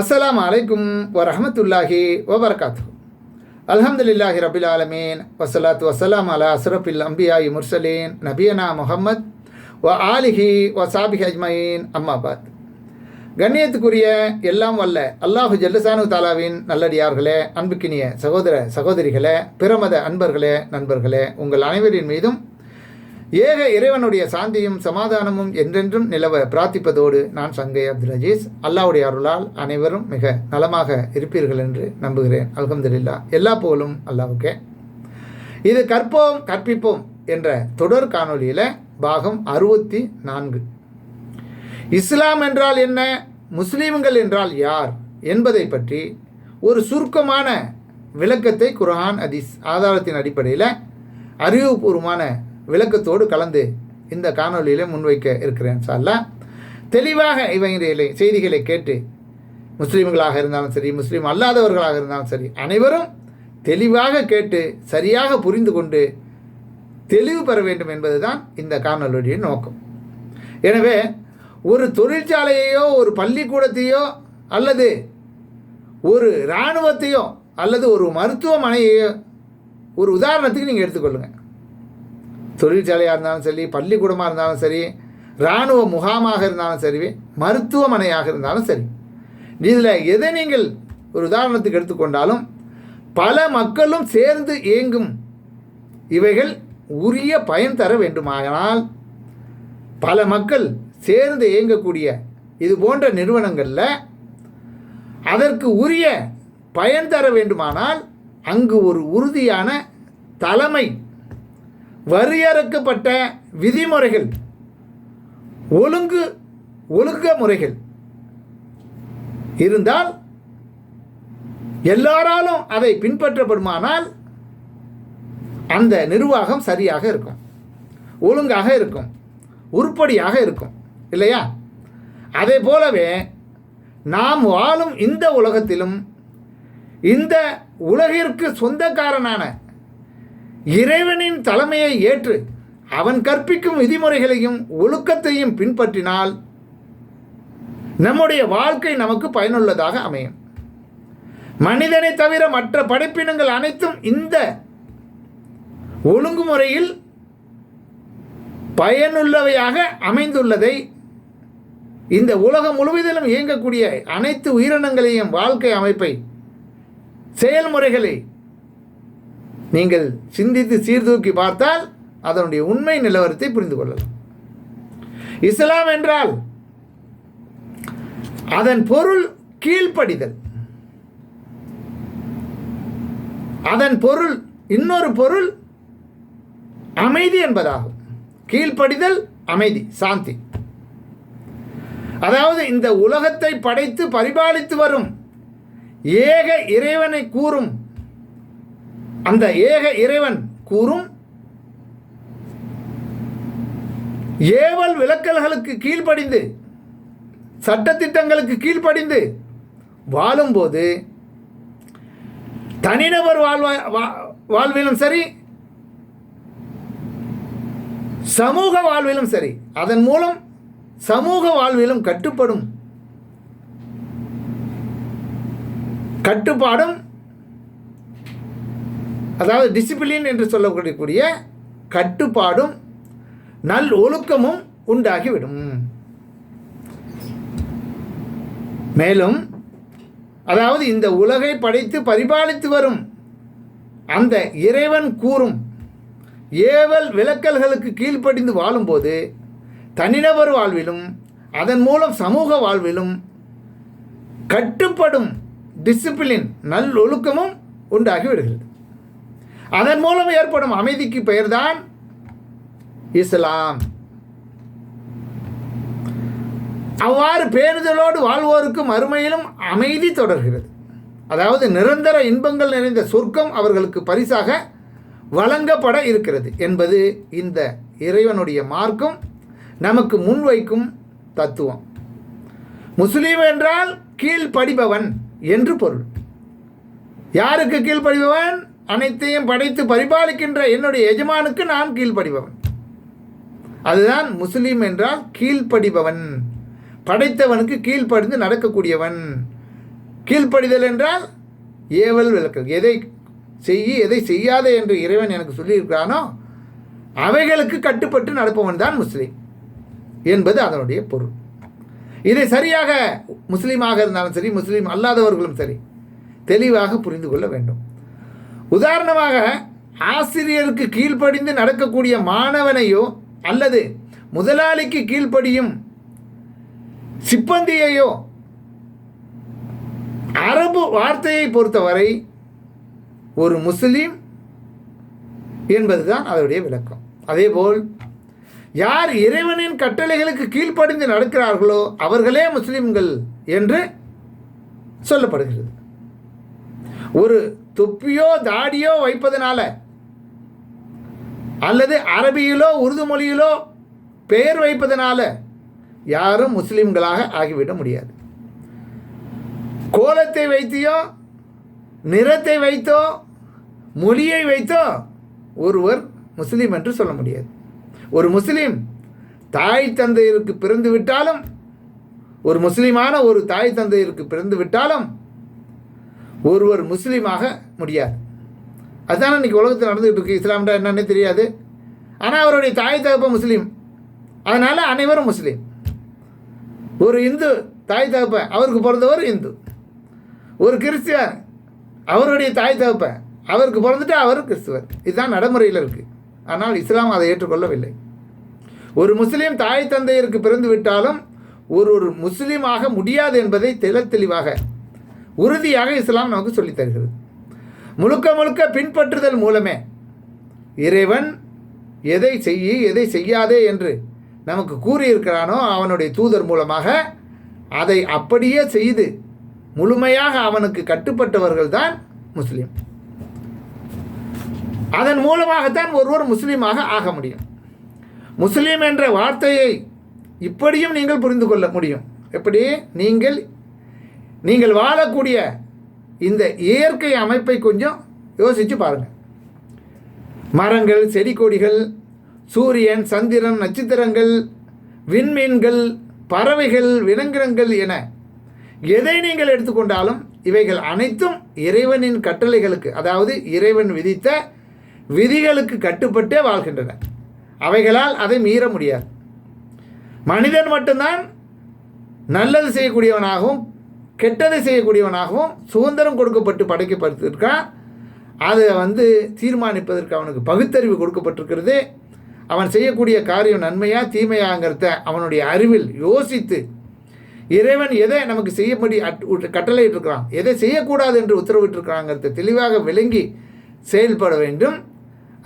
அஸ்லாம் அலைக்கும் வரஹமத்துல்லாஹி வபர்காத்து அலமதுல்லாஹி ரபில் ஆலமீன். வசலாத்து வசலாம் அலா அஸ்ரஃபில் அம்பியாயி முர்சலீன். நபியனா முஹம்மத் வ ஆலிஹி வ சாபிஹி அஜ்மயின். அம்மாபாத் கண்ணியத்துக்குரிய எல்லாம் வல்ல அல்லாஹு ஜல்லுசானு தாலாவின் நல்லடியார்களே அன்புக்கினிய சகோதர சகோதரிகளே பிரமத அன்பர்களே நண்பர்களே உங்கள் அனைவரின் மீதும் ஏக இறைவனுடைய சாந்தியும் சமாதானமும் என்றென்றும் நிலவ பிரார்த்திப்பதோடு நான் சங்கை அப்துல் அஜீஸ் அல்லாவுடைய அருளால் அனைவரும் மிக நலமாக இருப்பீர்கள் என்று நம்புகிறேன். அல்ஹம்துலில்லா. எல்லா புகழும் அல்லாவுக்கே. இது கற்போம் கற்பிப்போம் என்ற தொடர் காணொளியில் பாகம் அறுபத்தி நான்கு இஸ்லாம் என்றால் என்ன? முஸ்லீம்கள் என்றால் யார்? என்பதை பற்றி ஒரு சுருக்கமான விளக்கத்தை குரான் அதிஸ் ஆதாரத்தின் அடிப்படையில் அறிவுபூர்வமான விளக்கத்தோடு கலந்து இந்த காணொளியில் முன்வைக்க இருக்கிறேன். சார்லா தெளிவாக இவங்களை செய்திகளை கேட்டு முஸ்லீம்களாக இருந்தாலும் சரி முஸ்லீம் அல்லாதவர்களாக இருந்தாலும் சரி அனைவரும் தெளிவாக கேட்டு சரியாக புரிந்து கொண்டு தெளிவு பெற வேண்டும் என்பதுதான் இந்த காணொலியுடைய நோக்கம். எனவே ஒரு தொழிற்சாலையையோ ஒரு பள்ளிக்கூடத்தையோ அல்லது ஒரு இராணுவத்தையோ அல்லது ஒரு மருத்துவமனையையோ ஒரு உதாரணத்துக்கு நீங்கள் எடுத்துக்கொள்ளுங்கள் தொழிற்சாலையாக இருந்தாலும் சரி பள்ளிக்கூடமாக இருந்தாலும் சரி இராணுவ முகாமாக இருந்தாலும் சரி மருத்துவமனையாக இருந்தாலும் சரி. இதில் எதை நீங்கள் ஒரு உதாரணத்துக்கு எடுத்துக்கொண்டாலும் பல மக்களும் சேர்ந்து இயங்கும் இவைகள் உரிய பயன் தர வேண்டுமானால் பல மக்கள் சேர்ந்து இயங்கக்கூடிய இது போன்ற நிறுவனங்களில் அதற்கு உரிய பயன் தர வேண்டுமானால் அங்கு ஒரு உறுதியான தலைமை வரையறுக்கப்பட்ட விதிமுறைகள் ஒழுங்கு ஒழுக்க முறைகள் இருந்தால் எல்லாராலும் அதை பின்பற்றப்படுமானால் அந்த நிர்வாகம் சரியாக இருக்கும். ஒழுங்காக இருக்கும். உருப்படியாக இருக்கும். இல்லையா? அதே போலவே நாம் வாழும் இந்த உலகத்திலும் இந்த உலகிற்கு சொந்தக்காரனான இறைவனின் தலைமையை ஏற்று அவன் கற்பிக்கும் விதிமுறைகளையும் ஒழுக்கத்தையும் பின்பற்றினால் நம்முடைய வாழ்க்கை நமக்கு பயனுள்ளதாக அமையும். மனிதனை தவிர மற்ற படைப்பினங்கள் அனைத்தும் இந்த ஒழுங்குமுறையில் பயனுள்ளவையாக அமைந்துள்ளதை இந்த உலகம் முழுவதிலும் இயங்கக்கூடிய அனைத்து உயிரினங்களையும் வாழ்க்கை அமைப்பை செயல்முறைகளை நீங்கள் சிந்தித்து சீர்தூக்கி பார்த்தால் அதனுடைய உண்மை நிலவரத்தை புரிந்து கொள்ளலாம். இஸ்லாம் என்றால் அதன் பொருள் கீழ்ப்படிதல். அதன் பொருள் இன்னொரு பொருள் அமைதி என்பதாகும். கீழ்ப்படிதல் அமைதி சாந்தி. அதாவது இந்த உலகத்தை படைத்து பரிபாலித்து வரும் ஏக இறைவனை கூறும் அந்த ஏக இறைவன் கூறும் ஏவல் விளக்கல்களுக்கு கீழ்ப்படிந்து சட்டத்திட்டங்களுக்கு கீழ்ப்படிந்து வாழும்போது தனிநபர் வாழ்வா வாழ்விலும் சரி சமூக வாழ்விலும் சரி அதன் மூலம் சமூக வாழ்விலும் கட்டுப்படும் கட்டுப்பாடும் அதாவது டிசிப்ளின் என்று சொல்லக்கூடிய கட்டுப்பாடும் நல் ஒழுக்கமும் உண்டாகிவிடும். மேலும் அதாவது இந்த உலகை படைத்து பரிபாலித்து வரும் அந்த இறைவன் கூறும் ஏவல் விளக்கல்களுக்கு கீழ்ப்படிந்து வாழும்போது தனிநபர் வாழ்விலும் அதன் மூலம் சமூக வாழ்விலும் கட்டுப்படும் டிசிப்ளின் நல்லொழுக்கமும் உண்டாகி விடுகிறது. அதன் மூலம் ஏற்படும் அமைதிக்கு பெயர்தான் இஸ்லாம். அவ்வாறு பேணுதலோடு வாழ்வோருக்கு மறுமையிலும் அமைதி தொடர்கிறது. அதாவது நிரந்தர இன்பங்கள் நிறைந்த சொர்க்கம் அவர்களுக்கு பரிசாக வழங்கப்பட இருக்கிறது என்பது இந்த இறைவனுடைய மார்க்கம் நமக்கு முன்வைக்கும் தத்துவம். முஸ்லீம் என்றால் கீழ்ப்படிபவன் என்று பொருள். யாருக்கு கீழ்ப்படிபவன்? அனைத்தையும் படைத்து பரிபாலிக்கின்ற என்னுடைய எஜமானுக்கு நான் கீழ்ப்படிபவன். அதுதான் முஸ்லீம் என்றால் கீழ்ப்படிபவன். படைத்தவனுக்கு கீழ்ப்படிந்து நடக்கக்கூடியவன். கீழ்ப்படிதல் என்றால் ஏவல் விளக்கல். எதை செய்ய எதை செய்யாதே என்று இறைவன் எனக்கு சொல்லியிருக்கிறானோ அவைகளுக்கு கட்டுப்பட்டு நடப்பவன் தான் முஸ்லீம் என்பது அதனுடைய பொருள். இதை சரியாக முஸ்லீமாக இருந்தாலும் சரி முஸ்லீம் அல்லாதவர்களும் சரி தெளிவாக புரிந்து கொள்ள வேண்டும். உதாரணமாக ஆசிரியருக்கு கீழ்ப்படிந்து நடக்கக்கூடிய மாணவனையோ அல்லது முதலாளிக்கு கீழ்ப்படியும் சிப்பந்தியையோ அரபு வார்த்தையை பொறுத்தவரை ஒரு முஸ்லீம் என்பதுதான் அதனுடைய விளக்கம். அதேபோல் யார் இறைவனின் கட்டளைகளுக்கு கீழ்ப்படிந்து நடக்கிறார்களோ அவர்களே முஸ்லிம்கள் என்று சொல்லப்படுகிறது. ஒரு தொப்பியோ தாடியோ வைப்பதனால அல்லது அரபியிலோ உருது மொழியிலோ பெயர் வைப்பதனால யாரும் முஸ்லீம்களாக ஆகிவிட முடியாது. கோலத்தை வைத்தியோ நிறத்தை வைத்தோ மொழியை வைத்தோ ஒருவர் முஸ்லீம் என்று சொல்ல முடியாது. ஒரு முஸ்லீம் தாய் தந்தையருக்கு பிறந்து விட்டாலும் ஒரு முஸ்லீமான ஒரு தாய் தந்தையருக்கு பிறந்து விட்டாலும் ஒருவர் முஸ்லீமாக முடியாது. அதுதான் இன்றைக்கி உலகத்தில் நடந்துகிட்டு இருக்கு இஸ்லாம்டா என்னன்னே தெரியாது. ஆனால் அவருடைய தாய் தகப்ப முஸ்லீம். அதனால் அனைவரும் முஸ்லீம். ஒரு இந்து தாய் தகப்ப அவருக்கு பிறந்தவர் இந்து. ஒரு கிறிஸ்டியன் அவருடைய தாய் தகப்ப அவருக்கு பிறந்துட்டு அவர் கிறிஸ்துவர். இதுதான் நடைமுறையில் இருக்குது ஆனால் இஸ்லாம் அதை ஏற்றுக்கொள்ளவில்லை. ஒரு முஸ்லீம் தாய் தந்தையருக்கு பிறந்து விட்டாலும் ஒரு ஒரு முஸ்லீமாக முடியாது என்பதை தெள தெளிவாக உறுதியாக இஸ்லாம் நமக்கு சொல்லித் தருகிறது. முழுக்க முழுக்க பின்பற்றுதல் மூலமே இறைவன் எதை செய்ய எதை செய்யாதே என்று நமக்கு கூறியிருக்கிறானோ அவனுடைய தூதர் மூலமாக அதை அப்படியே செய்து முழுமையாக அவனுக்கு கட்டுப்பட்டவர்கள் தான் முஸ்லீம். அதன் மூலமாகத்தான் ஒருவர் முஸ்லீமாக ஆக முடியும். முஸ்லீம் என்ற வார்த்தையை இப்படியும் நீங்கள் புரிந்து கொள்ள முடியும். எப்படி? நீங்கள் நீங்கள் வாழக்கூடிய இந்த இயற்கை அமைப்பை கொஞ்சம் யோசித்து பாருங்கள் மரங்கள் செடி கொடிகள் சூரியன் சந்திரன் நட்சத்திரங்கள் விண்மீன்கள் பறவைகள் விலங்கினங்கள் என எதை நீங்கள் எடுத்துக்கொண்டாலும் இவைகள் அனைத்தும் இறைவனின் கட்டளைகளுக்கு அதாவது இறைவன் விதித்த விதிகளுக்கு கட்டுப்பட்டே வாழ்கின்றன. அவைகளால் அதை மீற முடியாது. மனிதன் மட்டும்தான் நல்லது செய்யக்கூடியவனாகவும் கெட்டதை செய்யக்கூடியவனாகவும் சுதந்திரம் கொடுக்கப்பட்டு படைக்கப்பட்டிருக்கான் அதை வந்து தீர்மானிப்பதற்கு அவனுக்கு பகுத்தறிவு கொடுக்கப்பட்டிருக்கிறது. அவன் செய்யக்கூடிய காரியம் நன்மையா தீமையாங்கிறத அவனுடைய அறிவில் யோசித்து இறைவன் எதை நமக்கு செய்யப்படி அட் இருக்கிறான் எதை செய்யக்கூடாது என்று உத்தரவிட்டிருக்கிறாங்கிறத தெளிவாக விளங்கி செயல்பட வேண்டும்.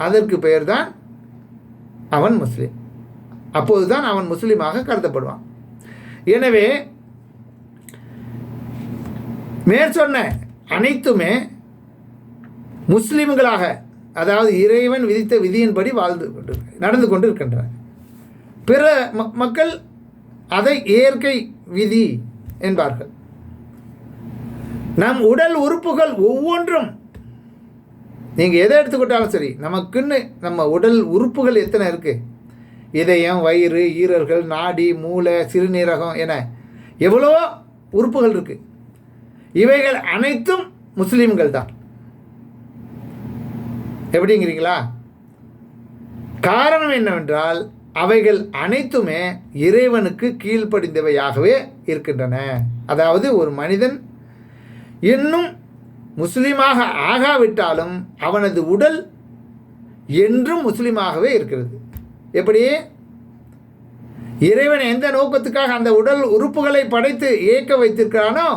அதற்கு பெயர்தான் அவன் முஸ்லீம். அப்போதுதான் அவன் முஸ்லீமாக கருதப்படுவான். எனவே மேற்சொன்ன அனைத்துமே முஸ்லீம்களாக அதாவது இறைவன் விதித்த விதியின்படி வாழ்ந்து கொண்டு நடந்து கொண்டு இருக்கின்றன பிற மக்கள் அதை இயற்கை விதி என்பார்கள். நம் உடல் உறுப்புகள் ஒவ்வொன்றும் நீங்கள் எதை எடுத்துக்கிட்டாலும் சரி நமக்குன்னு நம்ம உடல் உறுப்புகள் எத்தனை இருக்குது இதயம் வயிறு ஈரல்கள் நாடி மூளை சிறுநீரகம் என எவ்வளோ உறுப்புகள் இருக்குது இவைகள் அனைத்தும் முஸ்லீம்கள் தான் எப்படிங்கிறீங்களா? காரணம் என்னவென்றால் அவைகள் அனைத்துமே இறைவனுக்கு கீழ்ப்படிந்தவையாகவே இருக்கின்றன. அதாவது ஒரு மனிதன் இன்னும் முஸ்லீமாக ஆகாவிட்டாலும் அவனது உடல் என்றும் முஸ்லீமாகவே இருக்கிறது. எப்படி? இறைவன் எந்த நோக்கத்துக்காக அந்த உடல் உறுப்புகளை படைத்து இயக்க வைத்திருக்கிறானோ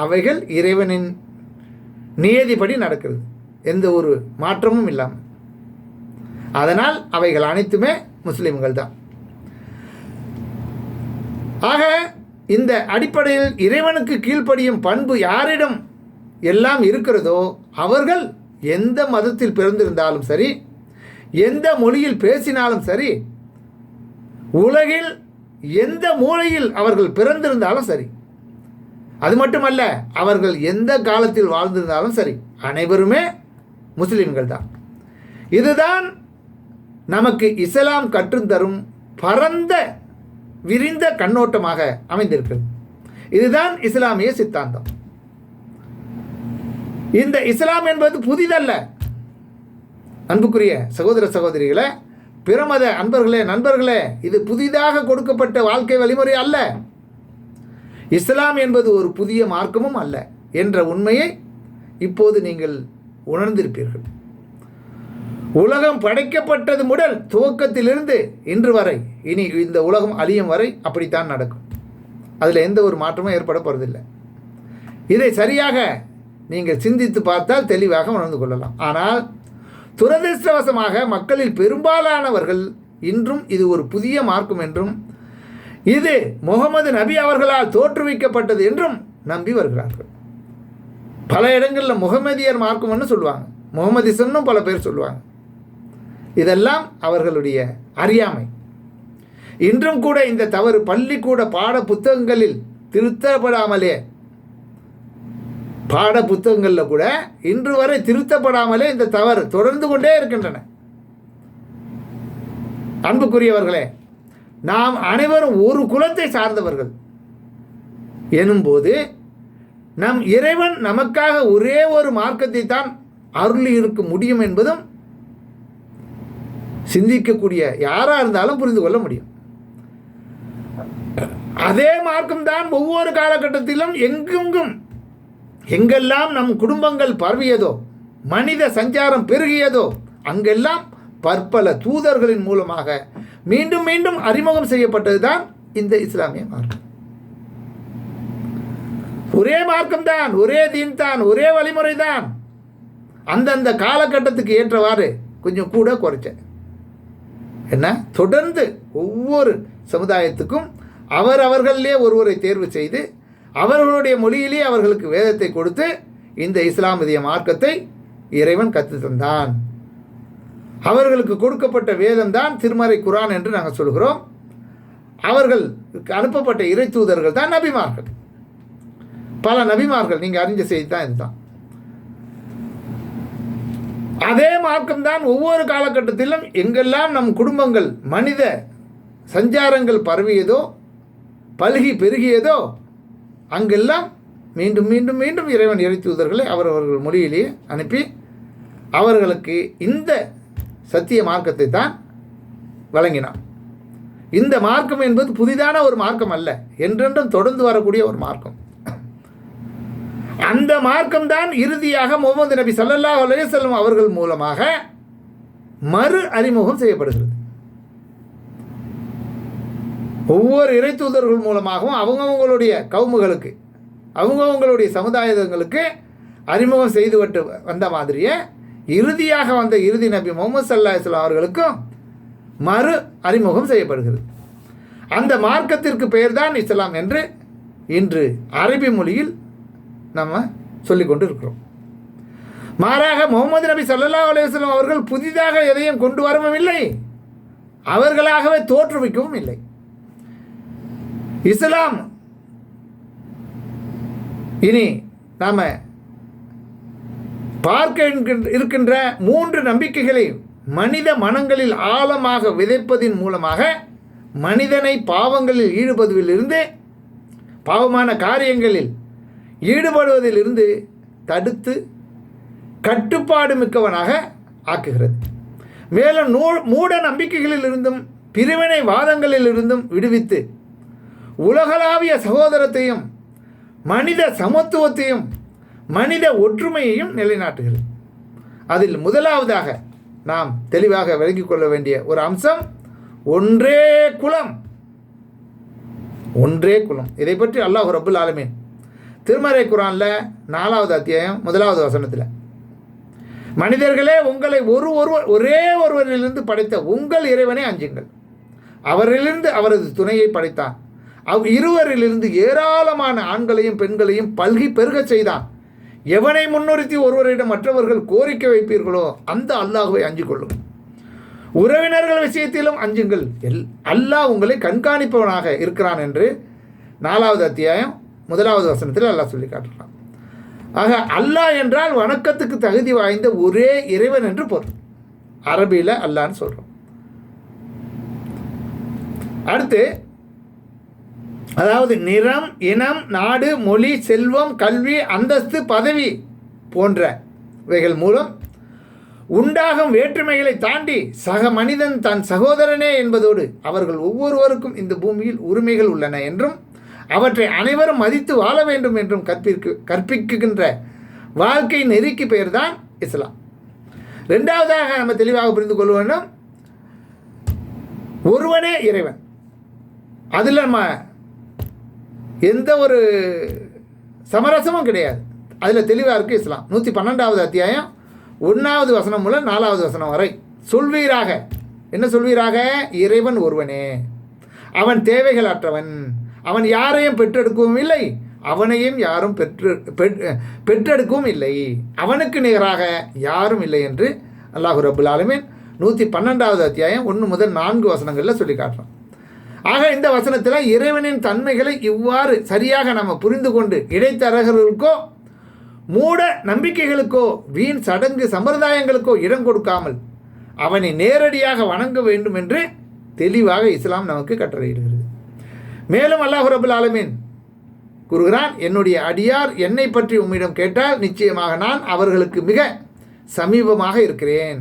அவைகள் இறைவனின் நியதிப்படி நடக்கிறது. எந்த ஒரு மாற்றமும் இல்லாமல் அதனால் அவைகள் அனைத்துமே முஸ்லீம்கள் தான். ஆக இந்த அடிப்படையில் இறைவனுக்கு கீழ்ப்படியும் பண்பு யாரிடம் எல்லாம் இருக்கிறதோ அவர்கள் எந்த மதத்தில் பிறந்திருந்தாலும் சரி எந்த மொழியில் பேசினாலும் சரி உலகில் எந்த மூலையில் அவர்கள் பிறந்திருந்தாலும் சரி அது மட்டுமல்ல அவர்கள் எந்த காலத்தில் வாழ்ந்திருந்தாலும் சரி அனைவருமே முஸ்லீம்கள் தான் இதுதான் நமக்கு இஸ்லாம் கற்றுத்தரும் பரந்த விரிந்த கண்ணோட்டமாக அமைந்திருக்கிறது. இதுதான் இஸ்லாமிய சித்தாந்தம். இந்த இஸ்லாம் என்பது புதிதல்ல. அன்புக்குரிய சகோதர சகோதரிகளை பிரமத அன்பர்களே நண்பர்களே இது புதிதாக கொடுக்கப்பட்ட வாழ்க்கை வழிமுறை அல்ல. இஸ்லாம் என்பது ஒரு புதிய மார்க்கமும் அல்ல என்ற உண்மையை இப்போது நீங்கள் உணர்ந்திருப்பீர்கள். உலகம் படைக்கப்பட்டது முதல் துவக்கத்திலிருந்து இன்று வரை இனி இந்த உலகம் அழியும் வரை அப்படித்தான் நடக்கும். அதில் எந்த ஒரு மாற்றமும் ஏற்பட போகிறதில்லை இதை சரியாக நீங்கள் சிந்தித்து பார்த்தால் தெளிவாக உணர்ந்து கொள்ளலாம். ஆனால் துரதிருஷ்டவசமாக மக்களில் பெரும்பாலானவர்கள் இன்றும் இது ஒரு புதிய மார்க்கம் என்றும் இது முகமது நபி அவர்களால் தோற்றுவிக்கப்பட்டது என்றும் நம்பி வருகிறார்கள். பல இடங்களில் முகமதியர் மார்க்கம்னு சொல்லுவாங்க. முகமதிசம்னு பல பேர் சொல்லுவாங்க. இதெல்லாம் அவர்களுடைய அறியாமை. இன்றும் கூட இந்த தவறு பள்ளிக்கூட பாட புத்தகங்களில் திருத்தப்படாமலே பாட புத்தகங்களில் கூட இன்று வரை திருத்தப்படாமலே இந்த தவறு தொடர்ந்து கொண்டே இருக்கின்றன. அன்புக்குரியவர்களே நாம் அனைவரும் ஒரு குலத்தை சார்ந்தவர்கள். எனும்போது நம் இறைவன் நமக்காக ஒரே ஒரு மார்க்கத்தை தான் அருளி இருக்க முடியும் என்பதும் சிந்திக்கக்கூடிய யாராக இருந்தாலும் புரிந்து கொள்ள முடியும். அதே மார்க்கம்தான் ஒவ்வொரு காலகட்டத்திலும் எங்கெங்கும் எங்கெல்லாம் நம் குடும்பங்கள் பரவியதோ மனித சஞ்சாரம் பெருகியதோ அங்கெல்லாம் பற்பல தூதர்களின் மூலமாக மீண்டும் மீண்டும் அறிமுகம் செய்யப்பட்டதுதான் இந்த இஸ்லாமிய மார்க்கம். ஒரே மார்க்கம் தான் ஒரே தீன் தான் ஒரே வழிமுறை தான் அந்தந்த காலகட்டத்துக்கு ஏற்றவாறு கொஞ்சம் கூட குறைச்சேன் என்ன? தொடர்ந்து ஒவ்வொரு சமுதாயத்துக்கும் அவர் அவர்களிலே ஒருவரை தேர்வு செய்து அவர்களுடைய மொழியிலே அவர்களுக்கு வேதத்தை கொடுத்து இந்த இஸ்லாமிய மார்க்கத்தை இறைவன் கற்று தந்தான் அவர்களுக்கு கொடுக்கப்பட்ட வேதம் தான் திருமறை குரான் என்று நாங்கள் சொல்கிறோம். அவர்கள் அனுப்பப்பட்ட இறை தூதர்கள் தான் நபிமார்கள். பல நபிமார்கள் நீங்கள் அறிஞ்ச செய்தி தான் இதுதான். அதே மார்க்கம் தான் ஒவ்வொரு காலகட்டத்திலும் எங்கெல்லாம் நம் குடும்பங்கள் மனித சஞ்சாரங்கள் பரவியதோ பல்கி பெருகியதோ அங்கெல்லாம் மீண்டும் மீண்டும் மீண்டும் இறைவன் இறை தூதர்களை அவரவர்கள் மொழியிலேயே அனுப்பி அவர்களுக்கு இந்த சத்திய மார்க்கத்தை தான் வழங்கினான். இந்த மார்க்கம் என்பது புதிதான ஒரு மார்க்கம் அல்ல. என்றென்றும் தொடர்ந்து வரக்கூடிய ஒரு மார்க்கம். அந்த மார்க்கம் தான் இறுதியாக முகமது நபி ஸல்லல்லாஹு அலைஹி அவர்கள் மூலமாக மறு அறிமுகம் செய்யப்படுகிறது. ஒவ்வொரு இறை தூதர்கள் மூலமாகவும் அவங்கவுங்களுடைய கவுமுகளுக்கு அவங்கவுங்களுடைய சமுதாயங்களுக்கு அறிமுகம் செய்துவிட்டு வந்த மாதிரியே இறுதியாக வந்த இறுதி நபி முகமது சல்லா இஸ்லாம் அவர்களுக்கும் மறு அறிமுகம் செய்யப்படுகிறது. அந்த மார்க்கத்திற்கு பெயர்தான் இஸ்லாம் என்று இன்று அரபி மொழியில் நம்ம சொல்லிக்கொண்டு இருக்கிறோம் மாறாக முகமது நபி சல்லா அலையம் அவர்கள் புதிதாக எதையும் கொண்டு வரவும் இல்லை. அவர்களாகவே தோற்றுவிக்கவும் இல்லை. இஸ்லாம் இனி நாம் பார்க்க இருக்கின்ற- மூன்று நம்பிக்கைகளை மனித மனங்களில் ஆழமாக விதைப்பதின் மூலமாக மனிதனை பாவங்களில் ஈடுபடுவதிலிருந்து பாவமான காரியங்களில் ஈடுபடுவதிலிருந்து தடுத்து கட்டுப்பாடு மிக்கவனாக ஆக்குகிறது. மேலும் நூ மூட நம்பிக்கைகளில் இருந்தும் பிரிவினை வாதங்களிலிருந்தும் விடுவித்து உலகளாவிய சகோதரத்தையும் மனித சமத்துவத்தையும் மனித ஒற்றுமையையும் நிலைநாட்டுகிறது. அதில் முதலாவதாக நாம் தெளிவாக விளங்கிக் கொள்ள வேண்டிய ஒரு அம்சம் ஒன்றே குலம். ஒன்றே குலம். இதை பற்றி அல்லாஹ் ரபுல் ஆலமீன் திருமறை குரானில் நாலாவது அத்தியாயம் முதலாவது வசனத்தில் மனிதர்களே உங்களை ஒரு ஒருவர் ஒரே ஒருவரிலிருந்து படைத்த உங்கள் இறைவனை அஞ்சுங்கள். அவரிலிருந்து அவரது துணையை படைத்தான். அவ் இருவரிலிருந்து ஏராளமான ஆண்களையும் பெண்களையும் பல்கி பெருகச் செய்தான். எவனை முன்னிறுத்தி ஒருவரிடம் மற்றவர்கள் கோரிக்கை வைப்பீர்களோ அந்த அல்லாஹுவை அஞ்சு கொள்ளும் உறவினர்கள் விஷயத்திலும் அஞ்சுங்கள். எல் அல்லாஹ் உங்களை கண்காணிப்பவனாக இருக்கிறான் என்று நாலாவது அத்தியாயம் முதலாவது வசனத்தில் அல்லாஹ் சொல்லி காட்டுறான் ஆக அல்லாஹ் என்றால் வணக்கத்துக்கு தகுதி வாய்ந்த ஒரே இறைவன் என்று பொருள். அரபியில் அல்லான்னு சொல்கிறோம் அடுத்து அதாவது நிறம் இனம் நாடு மொழி செல்வம் கல்வி அந்தஸ்து பதவி போன்ற இவைகள் மூலம் உண்டாகும் வேற்றுமைகளை தாண்டி சக மனிதன் தன் சகோதரனே என்பதோடு அவர்கள் ஒவ்வொருவருக்கும் இந்த பூமியில் உரிமைகள் உள்ளன என்றும் அவற்றை அனைவரும் மதித்து வாழ வேண்டும் என்றும் கற்பிற்கு கற்பிக்குகின்ற வாழ்க்கை நெறிக்கு பெயர்தான் இஸ்லாம். ரெண்டாவதாக நம்ம தெளிவாக புரிந்து கொள்ள வேண்டும் ஒருவனே இறைவன். அதில் நம்ம எந்த ஒரு சமரசமும் கிடையாது. அதில் தெளிவாக இருக்குது இஸ்லாம். நூற்றி பன்னெண்டாவது அத்தியாயம் ஒன்றாவது வசனம் முதல் நாலாவது வசனம் வரை. சொல்வீராக. என்ன சொல்வீராக? இறைவன் ஒருவனே. அவன் தேவைகள் அற்றவன் அவன் யாரையும் பெற்றெடுக்கவும் இல்லை. அவனையும் யாரும் பெற்று பெற்- பெற்றெடுக்கவும் இல்லை. அவனுக்கு நிகராக யாரும் இல்லை என்று அல்லாஹு ரபுல் ஆலமின் நூற்றி பன்னெண்டாவது அத்தியாயம் ஒன்று முதல் நான்கு வசனங்களில் சொல்லி காட்டுறான். ஆக இந்த வசனத்தில் இறைவனின் தன்மைகளை இவ்வாறு சரியாக நம்ம புரிந்து கொண்டு இடைத்தரகர்களுக்கோ மூட நம்பிக்கைகளுக்கோ வீண் சடங்கு சம்பிரதாயங்களுக்கோ இடம் கொடுக்காமல் அவனை நேரடியாக வணங்க வேண்டும் என்று தெளிவாக இஸ்லாம் நமக்கு கட்டளையிடுகிறது. மேலும் அல்லாஹ் ரபுல் ஆலமீன் கூறுகிறான் என்னுடைய அடியார் என்னை பற்றி உம்மிடம் கேட்டால் நிச்சயமாக நான் அவர்களுக்கு மிக சமீபமாக இருக்கிறேன்.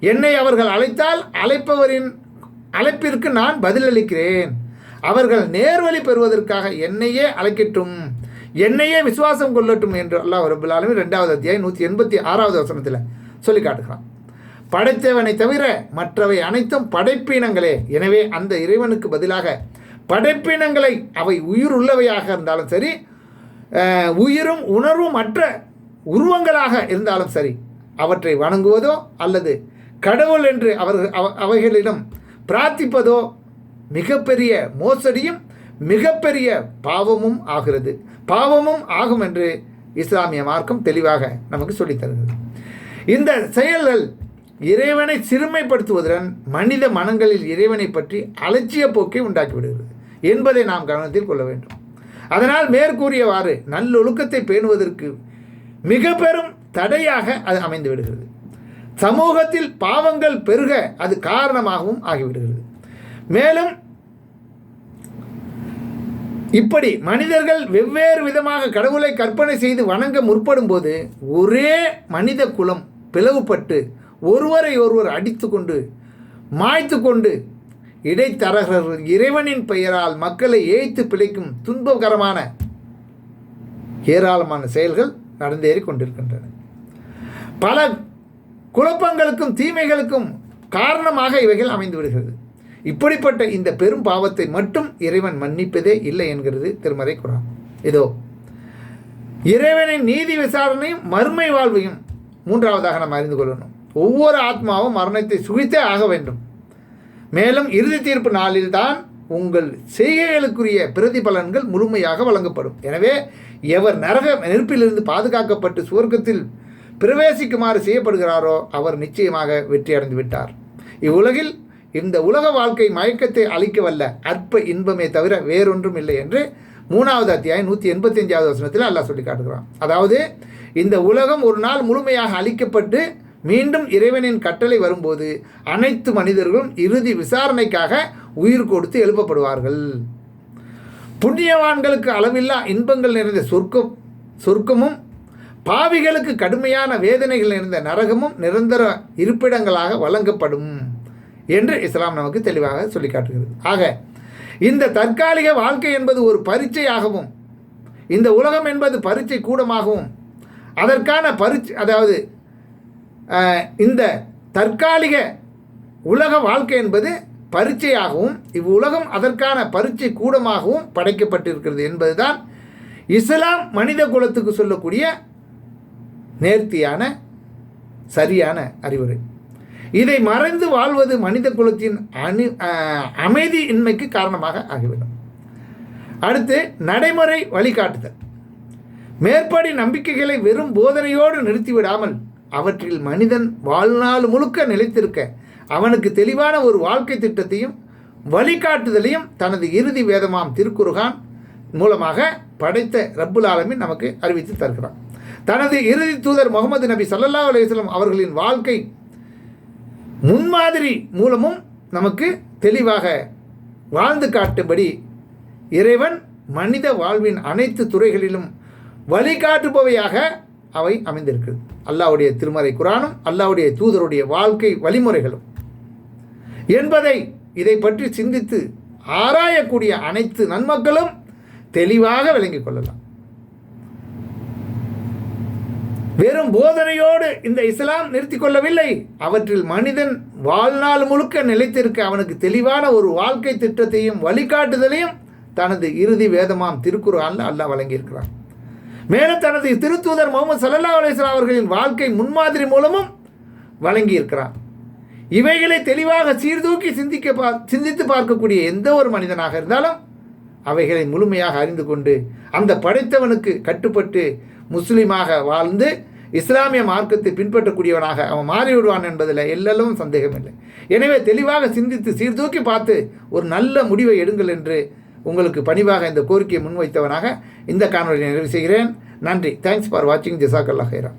என்னை அவர்கள் அழைத்தால் அழைப்பவரின் அழைப்பிற்கு நான் பதிலளிக்கிறேன். அவர்கள் நேர்வழி பெறுவதற்காக என்னையே அழைக்கட்டும். என்னையே விசுவாசம் கொள்ளட்டும் என்று அல்லாஹ் ரபுல்லாலுமே ரெண்டாவது அத்தியாயம் நூற்றி எண்பத்தி ஆறாவது வசனத்தில் சொல்லி காட்டுகிறான். படைத்தவனை தவிர மற்றவை அனைத்தும் படைப்பினங்களே. எனவே அந்த இறைவனுக்கு பதிலாக படைப்பினங்களை அவை உயிர் உள்ளவையாக இருந்தாலும் சரி உயிரும் உணர்வும் மற்ற உருவங்களாக இருந்தாலும் சரி அவற்றை வணங்குவதோ அல்லது கடவுள் என்று அவர்கள் அவ- அவைகளிடம் பிரார்த்திப்பதோ மிகப்பெரிய மோசடியும் மிகப்பெரிய பாவமும் ஆகிறது. பாவமும் ஆகும் என்று இஸ்லாமிய மார்க்கம் தெளிவாக நமக்கு சொல்லித் தருகிறது. இந்த செயல்கள் இறைவனை சிறுமைப்படுத்துவதுடன் மனித மனங்களில் இறைவனை பற்றி அலட்சிய போக்கை உண்டாக்கிவிடுகிறது என்பதை நாம் கவனத்தில் கொள்ள வேண்டும். அதனால் மேற்கூறியவாறு நல்லொழுக்கத்தை பேணுவதற்கு மிக பெரும் தடையாக அது அமைந்து விடுகிறது. சமூகத்தில் பாவங்கள் பெருக அது காரணமாகவும் ஆகிவிடுகிறது. மேலும் இப்படி மனிதர்கள் வெவ்வேறு விதமாக கடவுளை கற்பனை செய்து வணங்க முற்படும்போது ஒரே மனித குலம் பிளவுபட்டு ஒருவரை ஒருவர் அடித்துக்கொண்டு மாய்த்து கொண்டு இடைத்தரகர்கள் இறைவனின் பெயரால் மக்களை ஏய்த்து பிழைக்கும் துன்பகரமான ஏராளமான செயல்கள் நடந்தேறி கொண்டிருக்கின்றன. பல குழப்பங்களுக்கும் தீமைகளுக்கும் காரணமாக இவைகள் அமைந்து விடுகிறது இப்படிப்பட்ட இந்த பெரும் பாவத்தை மட்டும் இறைவன் மன்னிப்பதே இல்லை என்கிறது திருமறை குரான். இதோ இறைவனின் நீதி விசாரணையும் மறுமை வாழ்வையும் மூன்றாவதாக நாம் அறிந்து கொள்ளணும். ஒவ்வொரு ஆத்மாவும் மரணத்தை சுகித்தே ஆக வேண்டும். மேலும் இறுதி தீர்ப்பு நாளில்தான் உங்கள் செய்கைகளுக்குரிய பிரதிபலன்கள் முழுமையாக வழங்கப்படும். எனவே எவர் நரக நெருப்பிலிருந்து பாதுகாக்கப்பட்டு சுவர்க்கத்தில் பிரவேசிக்குமாறு செய்யப்படுகிறாரோ அவர் நிச்சயமாக வெற்றியடைந்து விட்டார். இவ்வுலகில் இந்த உலக வாழ்க்கை மயக்கத்தை அளிக்க வல்ல அற்ப இன்பமே தவிர வேறொன்றும் இல்லை என்று மூணாவது அத்தியாயம் நூற்றி எண்பத்தி அஞ்சாவது வசனத்தில் அல்லாஹ் சொல்லி காட்டுகிறான். அதாவது இந்த உலகம் ஒரு நாள் முழுமையாக அழிக்கப்பட்டு மீண்டும் இறைவனின் கட்டளை வரும்போது அனைத்து மனிதர்களும் இறுதி விசாரணைக்காக உயிர் கொடுத்து எழுப்பப்படுவார்கள். புண்ணியவான்களுக்கு அளவில்லா இன்பங்கள் நிறைந்த சொர்க்கம் சொர்க்கமும் பாவிகளுக்கு கடுமையான வேதனைகள் நிறைந்த நரகமும் நிரந்தர இருப்பிடங்களாக வழங்கப்படும் என்று இஸ்லாம் நமக்கு தெளிவாக சொல்லி காட்டுகிறது. ஆக இந்த தற்காலிக வாழ்க்கை என்பது ஒரு பரீட்சையாகவும் இந்த உலகம் என்பது பரீட்சை கூடமாகவும் அதற்கான பரீட்சை அதாவது இந்த தற்காலிக உலக வாழ்க்கை என்பது பரீட்சையாகவும் இவ்வுலகம் அதற்கான பரீட்சை கூடமாகவும் படைக்கப்பட்டிருக்கிறது என்பதுதான் இஸ்லாம் மனித குலத்துக்கு சொல்லக்கூடிய நேர்த்தியான சரியான அறிவுரை. இதை மறைந்து வாழ்வது மனித குலத்தின் அணி அமைதி அமைதியின்மைக்கு காரணமாக ஆகிவிடும். அடுத்து நடைமுறை வழிகாட்டுதல். மேற்படி நம்பிக்கைகளை வெறும் போதனையோடு நிறுத்திவிடாமல் அவற்றில் மனிதன் வாழ்நாள் முழுக்க நிலைத்திருக்க அவனுக்கு தெளிவான ஒரு வாழ்க்கை திட்டத்தையும் வழிகாட்டுதலையும் தனது இறுதி வேதமாம் திருக்குர்ஆன் மூலமாக படைத்த ரப்புல் ஆலமின் நமக்கு அறிவித்து தருகிறான். தனது இறுதி தூதர் முகமது நபி ஸல்லல்லாஹு அலைஹி அவர்களின் வாழ்க்கை முன்மாதிரி மூலமும் நமக்கு தெளிவாக வாழ்ந்து காட்டும்படி இறைவன் மனித வாழ்வின் அனைத்து துறைகளிலும் வழிகாட்டுபவையாக அவை அமைந்திருக்கிறது அல்லாவுடைய திருமறை குரானும் அல்லாவுடைய தூதருடைய வாழ்க்கை வழிமுறைகளும். என்பதை இதை பற்றி சிந்தித்து ஆராயக்கூடிய அனைத்து நன்மக்களும் தெளிவாக விளங்கிக் கொள்ளலாம். வெறும் போதனையோடு இந்த இஸ்லாம் நிறுத்தி கொள்ளவில்லை. அவற்றில் மனிதன் வாழ்நாள் முழுக்க நிலைத்திருக்க அவனுக்கு தெளிவான ஒரு வாழ்க்கை திட்டத்தையும் வழிகாட்டுதலையும் தனது இறுதி வேதமாம் திருக்குறான் அல்லாஹ் வழங்கியிருக்கிறான். மேலும் தனது திருத்தூதர் முகமது சல்லல்லா அலிஸ்லாம் அவர்களின் வாழ்க்கை முன்மாதிரி மூலமும் வழங்கியிருக்கிறான். இவைகளை தெளிவாக சீர்தூக்கி சிந்திக்க பா சிந்தித்து பார்க்கக்கூடிய எந்த ஒரு மனிதனாக இருந்தாலும் அவைகளை முழுமையாக அறிந்து கொண்டு அந்த படைத்தவனுக்கு கட்டுப்பட்டு முஸ்லீமாக வாழ்ந்து இஸ்லாமிய மார்க்கத்தை பின்பற்றக்கூடியவனாக அவன் மாறிவிடுவான் என்பதில் எல்லளவும் சந்தேகமில்லை. எனவே தெளிவாக சிந்தித்து சீர்தூக்கி பார்த்து ஒரு நல்ல முடிவை எடுங்கள் என்று உங்களுக்கு பணிவாக இந்த கோரிக்கையை முன்வைத்தவனாக இந்த காணொலியை நிறைவு செய்கிறேன். நன்றி. தேங்க்ஸ் ஃபார் வாட்சிங் ஜிசாக் அல்லா ஹைரா